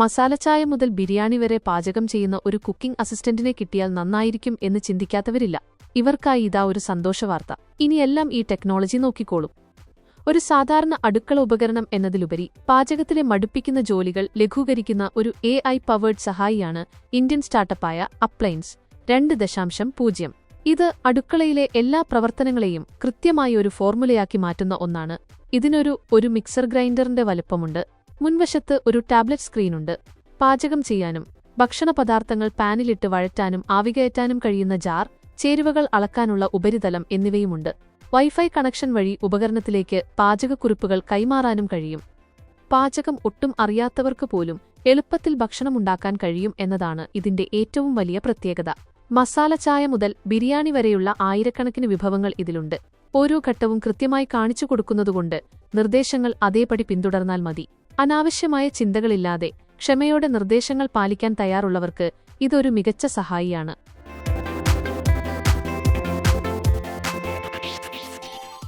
മസാലച്ചായ മുതൽ ബിരിയാണി വരെ പാചകം ചെയ്യുന്ന ഒരു കുക്കിംഗ് അസിസ്റ്റന്റിനെ കിട്ടിയാൽ നന്നായിരിക്കും എന്ന് ചിന്തിക്കാത്തവരില്ല. ഇവർക്കായി ഇതാ ഒരു സന്തോഷവാർത്ത. ഇനിയെല്ലാം ഈ ടെക്നോളജി നോക്കിക്കോളും. ഒരു സാധാരണ അടുക്കള ഉപകരണം എന്നതിലുപരി പാചകത്തിലെ മടുപ്പിക്കുന്ന ജോലികൾ ലഘൂകരിക്കുന്ന ഒരു എ ഐ പവേർഡ് സഹായിയാണ് ഇന്ത്യൻ സ്റ്റാർട്ടപ്പായ അപ്ലൈൻസ് രണ്ട് ദശാംശം പൂജ്യം. ഇത് അടുക്കളയിലെ എല്ലാ പ്രവർത്തനങ്ങളെയും കൃത്യമായി ഒരു ഫോർമുലയാക്കി മാറ്റുന്ന ഒന്നാണ്. ഇതിനൊരു ഒരു മിക്സർ ഗ്രൈൻഡറിന്റെ വലുപ്പമുണ്ട്. മുൻവശത്ത് ഒരു ടാബ്ലറ്റ് സ്ക്രീനുണ്ട്. പാചകം ചെയ്യാനും ഭക്ഷണ പദാർത്ഥങ്ങൾ പാനിലിട്ട് വഴറ്റാനും ആവികയറ്റാനും കഴിയുന്ന ജാർ ചേരുവകൾ അളക്കാനുള്ള ഉപരിതലം എന്നിവയുമുണ്ട്. വൈഫൈ കണക്ഷൻ വഴി ഉപകരണത്തിലേക്ക് പാചകക്കുറിപ്പുകൾ കൈമാറാനും കഴിയും. പാചകം ഒട്ടും അറിയാത്തവർക്ക് പോലും എളുപ്പത്തിൽ ഭക്ഷണമുണ്ടാക്കാൻ കഴിയും എന്നതാണ് ഇതിന്റെ ഏറ്റവും വലിയ പ്രത്യേകത. മസാല ചായ മുതൽ ബിരിയാണി വരെയുള്ള ആയിരക്കണക്കിന് വിഭവങ്ങൾ ഇതിലുണ്ട്. ഓരോ ഘട്ടവും കൃത്യമായി കാണിച്ചു കൊടുക്കുന്നതുകൊണ്ട് നിർദ്ദേശങ്ങൾ അതേപടി പിന്തുടർന്നാൽ മതി. അനാവശ്യമായ ചിന്തകളില്ലാതെ ക്ഷമയോടെ നിർദ്ദേശങ്ങൾ പാലിക്കാൻ തയ്യാറുള്ളവർക്ക് ഇതൊരു മികച്ച സഹായിയാണ്